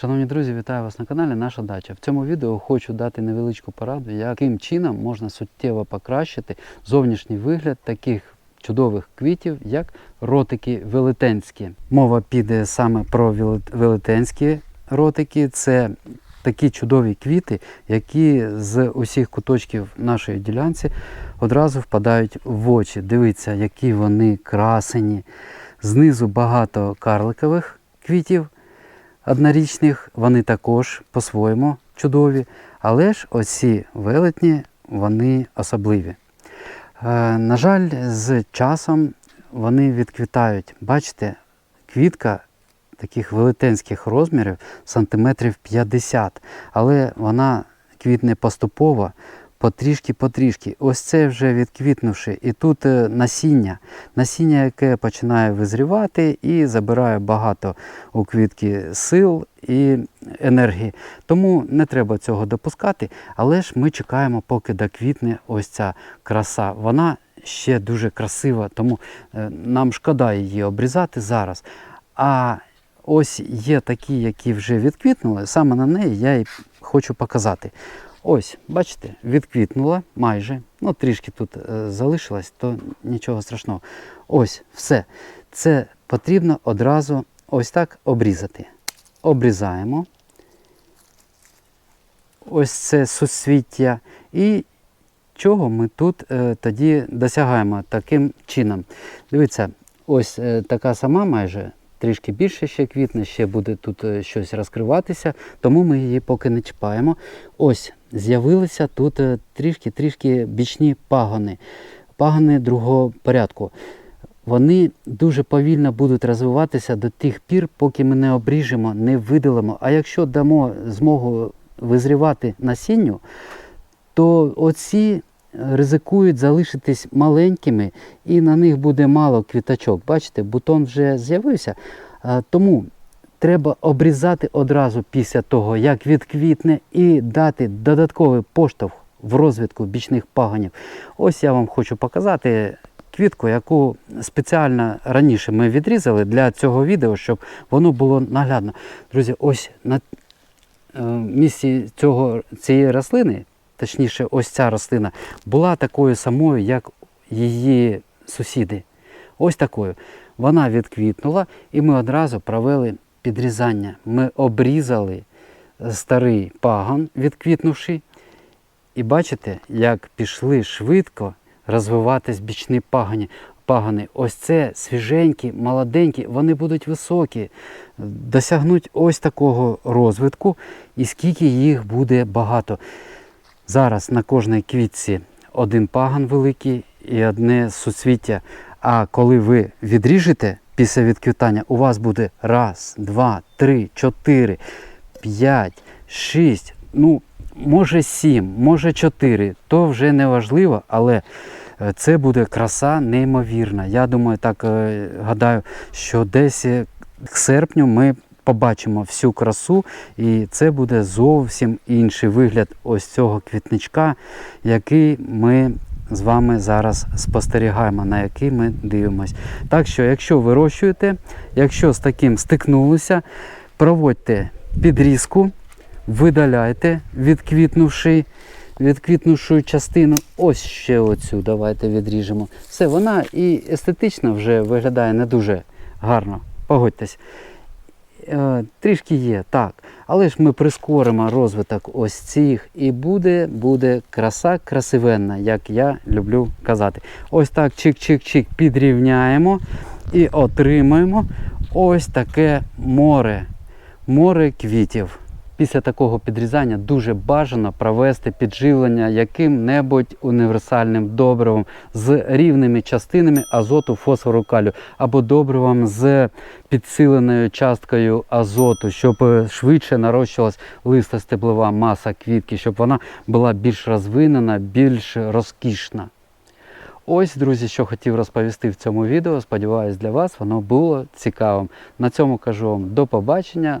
Шановні друзі, вітаю вас на каналі Наша Дача. В цьому відео хочу дати невеличку пораду, яким чином можна суттєво покращити зовнішній вигляд таких чудових квітів, як ротики велетенські. Мова піде саме про велетенські ротики. Це такі чудові квіти, які з усіх куточків нашої ділянці одразу впадають в очі. Дивіться, які вони красені. Знизу багато карликових квітів однорічних, вони також по-своєму чудові, але ж оці велетні, вони особливі. Е, на жаль, з часом вони відквітають. Бачите, квітка таких велетенських розмірів сантиметрів 50, але вона квітне поступово, потрішки-потрішки. Ось це вже відквітнувши. І тут е, насіння, насіння, яке починає визрівати і забирає багато у квітки сил і енергії. Тому не треба цього допускати, але ж ми чекаємо, поки доквітне ось ця краса. Вона ще дуже красива, тому е, нам шкода її обрізати зараз. А ось є такі, які вже відквітнули, саме на неї я і хочу показати. Ось, бачите, відквітнула майже. Ну, трішки тут е, залишилось, то нічого страшного. Ось, все. Це потрібно одразу ось так обрізати. Обрізаємо. Ось це суцвіття. І чого ми тут е, тоді досягаємо таким чином. Дивіться, ось е, така сама майже. Трішки більше ще квітне, ще буде тут е, щось розкриватися, тому ми її поки не чіпаємо. Ось з'явилися тут е, трішки-трішки бічні пагони, пагони другого порядку. Вони дуже повільно будуть розвиватися до тих пір, поки ми не обріжемо, не видалимо. А якщо дамо змогу визрівати насінню, то оці ризикують залишитись маленькими і на них буде мало квіточок. Бачите, бутон вже з'явився. Тому треба обрізати одразу після того, як відквітне, і дати додатковий поштовх в розвитку бічних пагонів. Ось я вам хочу показати квітку, яку спеціально раніше ми відрізали для цього відео, щоб воно було наглядно. Друзі, ось на е, місці цього, цієї рослини, точніше, ось ця рослина, була такою самою, як її сусіди. Ось такою. Вона відквітнула, і ми одразу провели підрізання. Ми обрізали старий пагон, відквітнувши, і бачите, як пішли швидко розвиватись бічні пагони. Пагони. Ось це свіженькі, молоденькі, вони будуть високі, досягнуть ось такого розвитку, і скільки їх буде багато. Зараз на кожній квітці один пагон великий і одне суцвіття. А коли ви відріжете після відквітання, у вас буде раз, два, три, чотири, п'ять, шість, ну, може сім, може чотири. То вже не важливо, але е, це буде краса неймовірна. Я думаю, так е, гадаю, що десь е, к серпню ми побачимо всю красу, і це буде зовсім інший вигляд ось цього квітничка, який ми з вами зараз спостерігаємо, на який ми дивимось. Так що, якщо вирощуєте, якщо з таким стикнулися, проводьте підрізку, видаляйте, відквітнувши. Відквітнувшу частину, ось ще оцю давайте відріжемо. Все, вона і естетично вже виглядає не дуже гарно. Погодьтесь. Е, трішки є, так. Але ж ми прискоримо розвиток ось цих і буде, буде краса красивенна, як я люблю казати. Ось так чик-чик-чик підрівняємо і отримаємо ось таке море. Море квітів. Після такого підрізання дуже бажано провести підживлення яким-небудь універсальним добривом з рівними частинами азоту, фосфору, калію або добривом з підсиленою часткою азоту, щоб е, швидше нарощувалась листостеблова маса квітки, щоб вона була більш розвинена, більш розкішна. Ось, друзі, що хотів розповісти в цьому відео. Сподіваюсь, для вас воно було цікавим. На цьому кажу вам до побачення.